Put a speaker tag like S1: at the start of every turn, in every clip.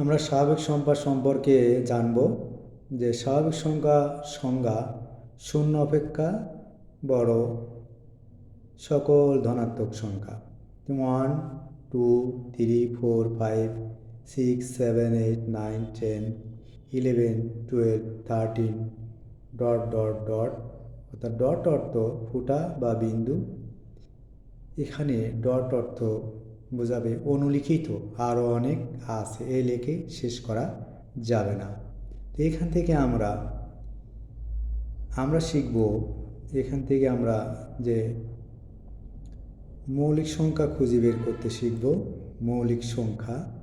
S1: আমরা স্বাভাবিক সংখ্যা সম্পর্কে জানব যে স্বাভাবিক সংখ্যা সংজ্ঞা শূন্য অপেক্ষা বড় সকল ধনাত্মক সংখ্যা। One two three four five six seven eight nine ten eleven twelve thirteen dot dot dot অর্থাৎ ডট অর্থ ফুটা বা বিন্দু। এখানে ডট অর্থ বোঝাবে, অনুলিখিত আরও অনেক আছে, এ লেখে শেষ করা যাবে না। তো এখান থেকে আমরা আমরা শিখব, এখান থেকে আমরা যে মৌলিক সংখ্যা খুঁজে বের করতে শিখব, মৌলিক সংখ্যা।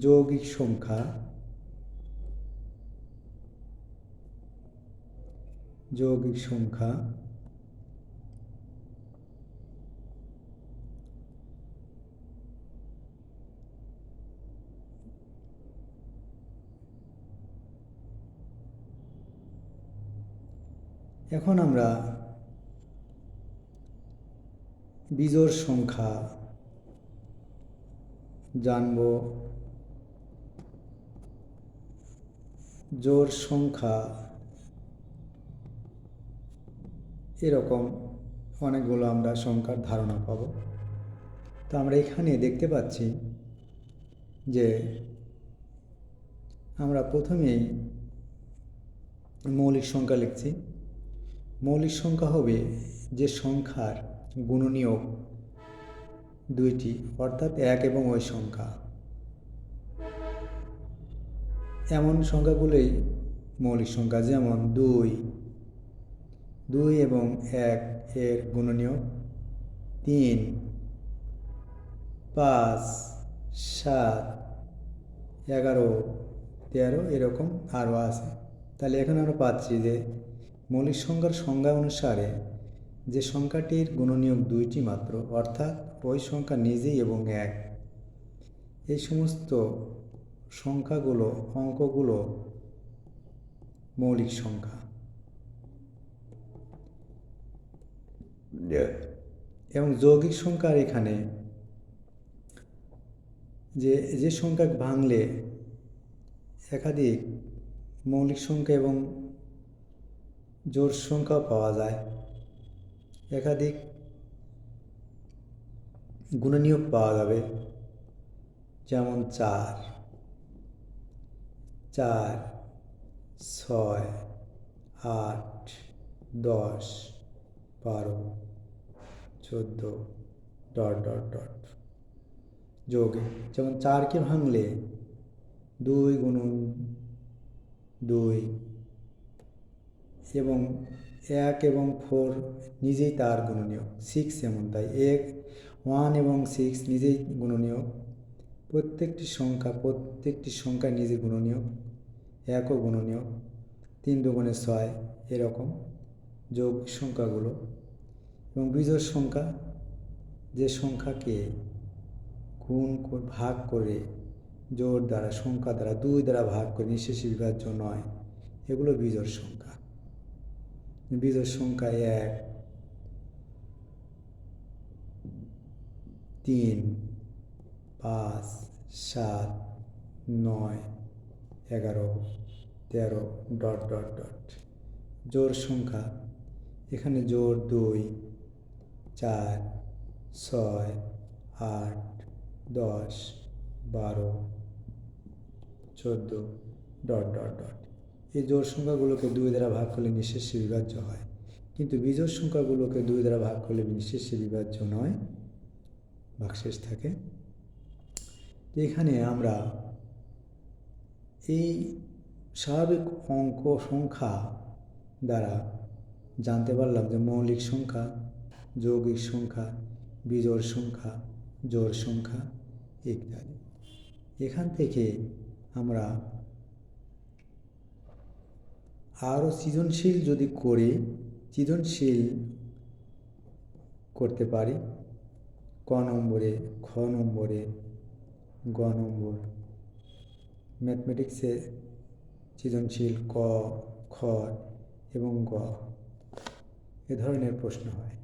S1: যৌগিক সংখ্যা। যৌগিক সংখ্যা এখন আমরা বিজোড় সংখ্যা জানব। জোড় সংখ্যা এরকম অনেকগুলো আমরা সংখ্যার ধারণা পাব। তো আমরা এখানে দেখতে পাচ্ছি যে আমরা প্রথমেই মৌলিক সংখ্যা লিখছি। মৌলিক সংখ্যা হবে যে সংখ্যার গুণনীয়ক দুইটি, অর্থাৎ এক এবং ওই সংখ্যা। এমন সংখ্যাগুলোই মৌলিক সংখ্যা, যেমন দুই দুই এবং এক এর গুণনীয় তিন। পাঁচ, সাত, এগারো, তেরো এরকম আরও আছে। তাহলে এখন আমরা পাচ্ছি যে মৌলিক সংখ্যার সংজ্ঞা অনুসারে যে সংখ্যাটির গুণনীয়ক দুইটি মাত্র, অর্থাৎ ওই সংখ্যা নিজেই এবং এক। এই সমস্ত সংখ্যাগুলো, অঙ্কগুলো মৌলিক সংখ্যা। এবং যৌগিক সংখ্যার এখানে যে যে সংখ্যা ভাঙলে একাধিক মৌলিক সংখ্যা এবং জোড় সংখ্যা পাওয়া যায়। একাধিক গুণনীয়ক পাওয়া যাবে। যেমন চার চার, ছয়, আট, দশ, বারো চোদ্দ, ডট ডট ডট। যোগে যেমন চারকে ভাঙলে দুই গুণন দুই। এবং এক এবং ফোর নিজেই তার গুণনীয় সিক্স এমন তাই। এক ওয়ান এবং সিক্স নিজেই গুণনীয় প্রত্যেকটি সংখ্যা প্রত্যেকটি সংখ্যা নিজে গুণনীয় একও গুণনীয় তিন দুগুণে ছয়, এরকম। যোগ সংখ্যাগুলো। এবং বিজোড় সংখ্যা, যে সংখ্যাকে গুণ ভাগ করে জোর দ্বারা, সংখ্যা দ্বারা, দুই দ্বারা ভাগ করে নিঃশেষে বিভাজ্য নয়, এগুলো বিজোড় সংখ্যা। বিজোড় সংখ্যা এক, তিন, পাঁচ, সাত, নয়, এগারো, তেরো, ডট ডট ডট। জোর সংখ্যা, এখানে জোর দুই চার, ছয়, আট, দশ, বারো, চোদ্দ, ডট ডট ডট। এই জোর সংখ্যাগুলোকে দুই দ্বারা ভাগ করলে নিঃশেষে বিভাজ্য হয়। কিন্তু বিজোড় সংখ্যাগুলোকে দুই দ্বারা ভাগ করলে নিঃশেষে বিভাজ্য নয়। ভাগশেষ থাকে। এখানে আমরা এই স্বাভাবিক অঙ্ক সংখ্যা দ্বারা জানতে পারলাম যে মৌলিক সংখ্যা যৌগিক সংখ্যা, বিজোড় সংখ্যা, জোড় সংখ্যা ইত্যাদি। এখান থেকে আমরা আরও সৃজনশীল যদি করে, সৃজনশীল করতে পারি, ক নম্বরে, খ নম্বরে, গ নম্বর। ম্যাথমেটিক্সে সৃজনশীল ক, খ এবং গ এ ধরনের প্রশ্ন হয়।